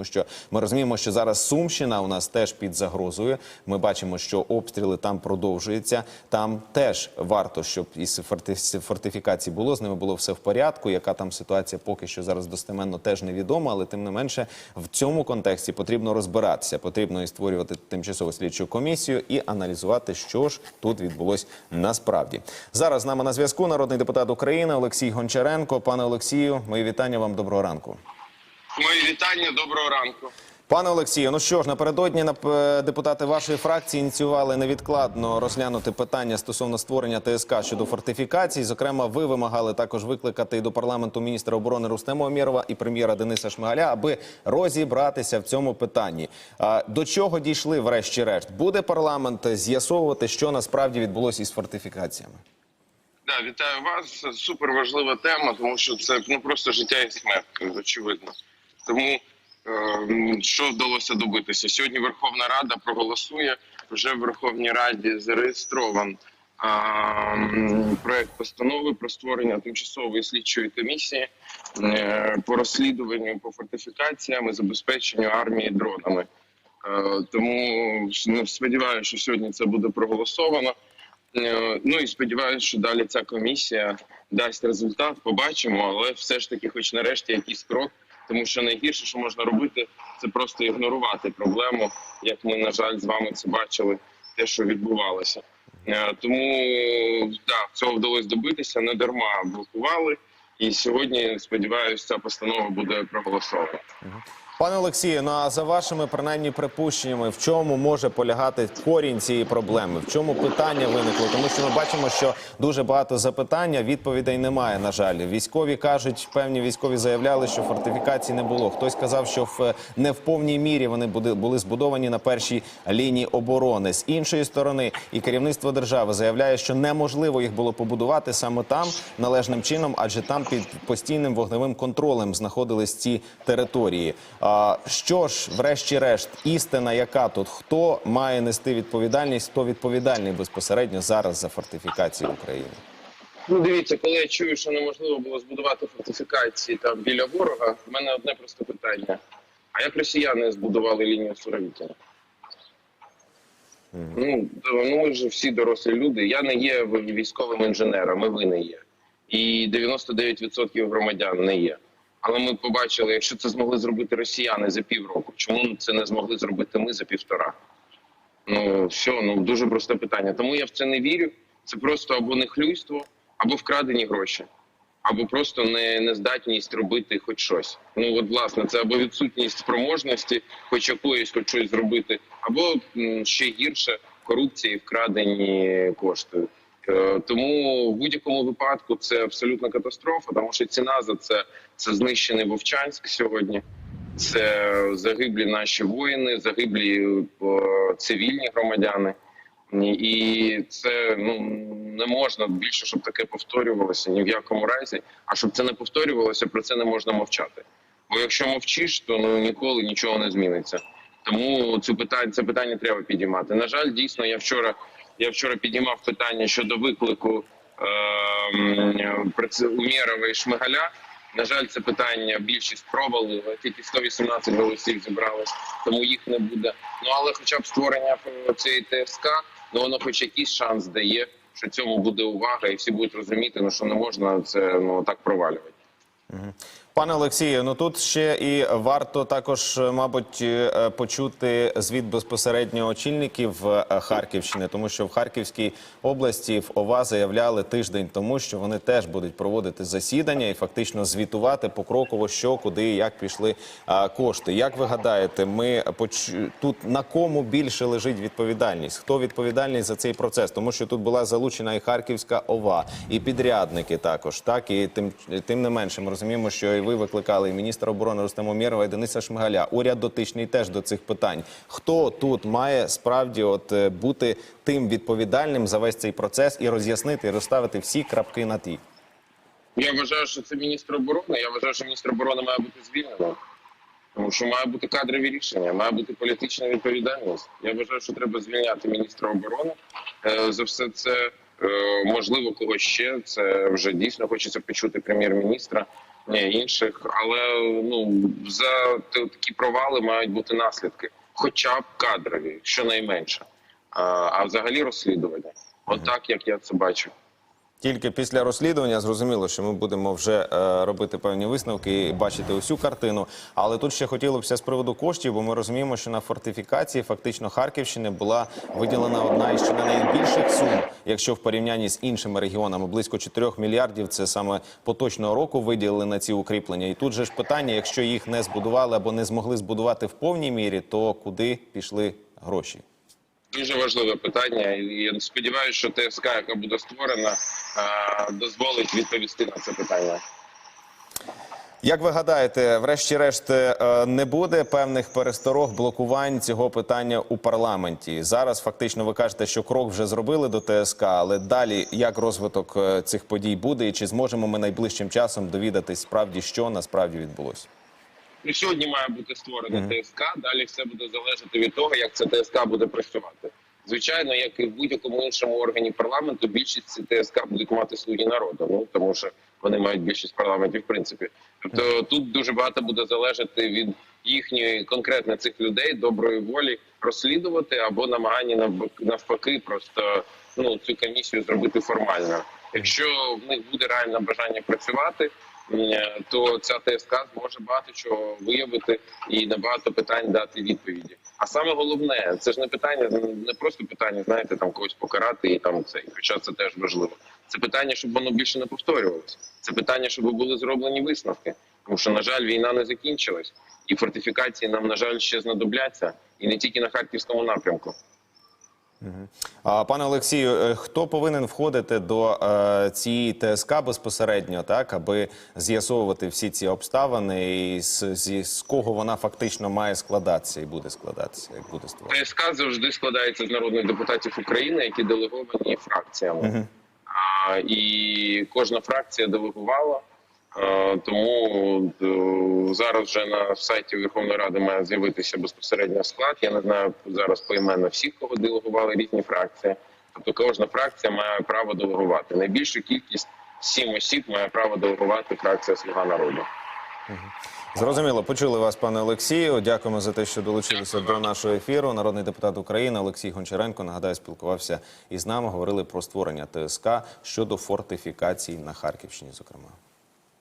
тому що ми розуміємо, що зараз Сумщина у нас теж під загрозою. Ми бачимо, що обстріли там продовжуються. Там теж варто, щоб із форти- фортифікацій було з ними було все в порядку. Яка там ситуація поки що зараз достеменно теж невідома, але тим не менше в цьому контексті потрібно розбиратися. Потрібно і створювати тимчасову слідчу комісію і аналізувати, що ж тут відбулось насправді. Зараз з нами на зв'язку народний депутат України Олексій Гончаренко. Пане Олексію, мої вітання вам. Доброго ранку. Мої вітання, доброго ранку. Пане Олексію, ну що ж, напередодні нап- депутати вашої фракції ініціювали невідкладно розглянути питання стосовно створення ТСК щодо фортифікацій. Зокрема, ви вимагали також викликати і до парламенту міністра оборони Рустема Омєрова і прем'єра Дениса Шмигаля, аби розібратися в цьому питанні. До чого дійшли, врешті-решт? Буде парламент з'ясовувати, що насправді відбулося із фортифікаціями? Да, вітаю вас. Супер важлива тема, тому що це ну просто життя і смерть, очевидно. Тому е, що вдалося добитися? Сьогодні Верховна Рада проголосує. Вже в Верховній Раді зареєстрован проект постанови про створення тимчасової слідчої комісії е, по розслідуванню по фортифікаціям і забезпеченню армії дронами. Е, Тому ну, сподіваюся, що сьогодні це буде проголосовано. Е, Ну і сподіваюся, що далі ця комісія дасть результат. Побачимо, але все ж таки, хоч нарешті, якийсь крок, тому що найгірше, що можна робити, це просто ігнорувати проблему, як ми на жаль з вами це бачили, те, що відбувалося. Е, Тому да, цього вдалося добитися, не дарма блокували. І сьогодні сподіваюся, ця постанова буде проголосована. Пане Олексію, ну а за вашими принаймні припущеннями, в чому може полягати корінь цієї проблеми? В чому питання виникло? Тому що ми бачимо, що дуже багато запитання, відповідей немає. На жаль, військові кажуть, певні військові заявляли, що фортифікацій не було. Хтось казав, що в не в повній мірі вони були, збудовані на першій лінії оборони. З іншої сторони, і керівництво держави заявляє, що неможливо їх було побудувати саме там належним чином, адже там під постійним вогневим контролем знаходились ці території. А що ж, врешті-решт, істина, яка тут хто має нести відповідальність, хто відповідальний безпосередньо зараз за фортифікації України? Ну, дивіться, коли я чую, що неможливо було збудувати фортифікації там біля ворога, в мене одне просто питання: а як росіяни збудували лінію Суровікіна? Ну, то- ну ми ж всі дорослі люди. Я не є військовим інженером, і ви не є. І 99% громадян не є. Але ми побачили, якщо це змогли зробити росіяни за півроку, чому це не змогли зробити ми за півтора? Ну все, ну дуже просте питання. Тому я в це не вірю. Це просто або нехлюйство, або вкрадені гроші, або просто не, нездатність робити хоч щось. Ну от власне, це або відсутність спроможності, хоч якоїсь хоч щось зробити, або ще гірше корупція і вкрадені кошти. Е, Тому в будь-якому випадку це абсолютна катастрофа, тому що ціна за це це знищений Вовчанськ сьогодні. Це загиблі наші воїни, загиблі е, цивільні громадяни. І це ну не можна більше, щоб таке повторювалося ні в якому разі. А щоб це не повторювалося, про це не можна мовчати. Бо якщо мовчиш, то ну ніколи нічого не зміниться. Тому цю питання це питання треба підіймати. На жаль, дійсно, я вчора я вчора підіймав питання щодо виклику е, Умєрова і Шмигаля. На жаль, це питання більшість провалили, тільки 118 голосів зібралось, тому їх не буде. Ну але, хоча б створення цієї ТСК, ну воно хоч якийсь шанс дає, що цьому буде увага, і всі будуть розуміти, ну що не можна це ну так провалювати. Пане Олексію, ну тут ще і варто також, е, мабуть, е, почути звіт безпосередньо очільників е, Харківщини, тому що в Харківській області в ОВА заявляли тиждень тому, що вони теж будуть проводити засідання і фактично звітувати покроково, що куди і як пішли кошти. Як ви гадаєте, ми поч- тут на кому більше лежить відповідальність? Хто відповідальний за цей процес? Тому що тут була залучена і Харківська ОВА, і підрядники також. Так і тим тим не менше, ми розуміємо, що і ви викликали і міністра оборони Рустема Умєрова, і Дениса Шмигаля. Уряд дотичний теж до цих питань. Хто тут має справді от е, бути тим відповідальним за весь цей процес і роз'яснити, і розставити всі крапки на ті? Я вважаю, що це міністр оборони. Я вважаю, що міністр оборони має бути звільнено. Тому що має бути кадрові рішення, має бути політична відповідальність. Я вважаю, що треба звільняти міністра оборони. Е, За все це е, можливо кого ще. Це вже дійсно хочеться почути прем'єр-міністра. Інших, але ну за такі провали мають бути наслідки, хоча б кадрові, щонайменше, а, а взагалі розслідування. Отак, як я це бачу. Тільки після розслідування зрозуміло, що ми будемо вже е, робити певні висновки і бачити усю картину. Але тут ще хотілося з приводу коштів, бо ми розуміємо, що на фортифікації фактично Харківщини була виділена одна із не найбільших сум, якщо в порівнянні з іншими регіонами близько 4 мільярдів. Це саме поточного року виділили на ці укріплення. І тут же ж питання: якщо їх не збудували або не змогли збудувати в повній мірі, то куди пішли гроші? Дуже важливе питання. І сподіваюся, що ТСК, яка буде створена, дозволить відповісти на це питання. Як ви гадаєте, врешті-решт е, не буде певних пересторог блокувань цього питання у парламенті? Зараз фактично ви кажете, що крок вже зробили до ТСК, але далі як розвиток е, цих подій буде, і чи зможемо ми найближчим часом довідатись справді, що насправді відбулося? Ну, сьогодні має бути створена ТСК. Далі все буде залежати від того, як ця ТСК буде працювати. Звичайно, як і в будь-якому іншому органі парламенту, більшість ці ТСК будуть мати слуги народу. Ну тому що вони мають більшість парламентів, в принципі. Тобто тут дуже багато буде залежати від їхньої конкретно цих людей доброї волі розслідувати або намагання навпаки, просто ну цю комісію зробити формально. Якщо в них буде реальне бажання працювати, то ця ТСК зможе багато чого виявити і на багато питань дати відповіді. А саме головне, це ж не питання, не просто питання, знаєте, там когось покарати і там це, хоча це теж важливо. Це питання, щоб воно більше не повторювалося. Це питання, щоб були зроблені висновки. Тому що, на жаль, війна не закінчилась, і фортифікації нам, на жаль, ще знадобляться, і не тільки на харківському напрямку. А пане Олексію, е, хто повинен входити до е, цієї ТСК безпосередньо, так аби з'ясовувати всі ці обставини, і з, зі- з кого вона фактично має складатися і буде складатися, як буде створена? ТСК завжди складається з народних депутатів України, які делеговані фракціями. А, і кожна фракція делегувала. А, тому е, зараз вже на сайті Верховної Ради має з'явитися безпосередньо склад. Я не знаю зараз поіменно всіх, кого делегували різні фракції. Тобто кожна фракція має право делегувати. Найбільшу кількість сім осіб має право делегувати фракція Слуга народу. Зрозуміло, почули вас, пане Олексію. Дякуємо за те, що долучилися до нашого ефіру. Народний депутат України Олексій Гончаренко нагадаю, спілкувався із нами. Говорили про створення ТСК щодо фортифікацій на Харківщині, зокрема.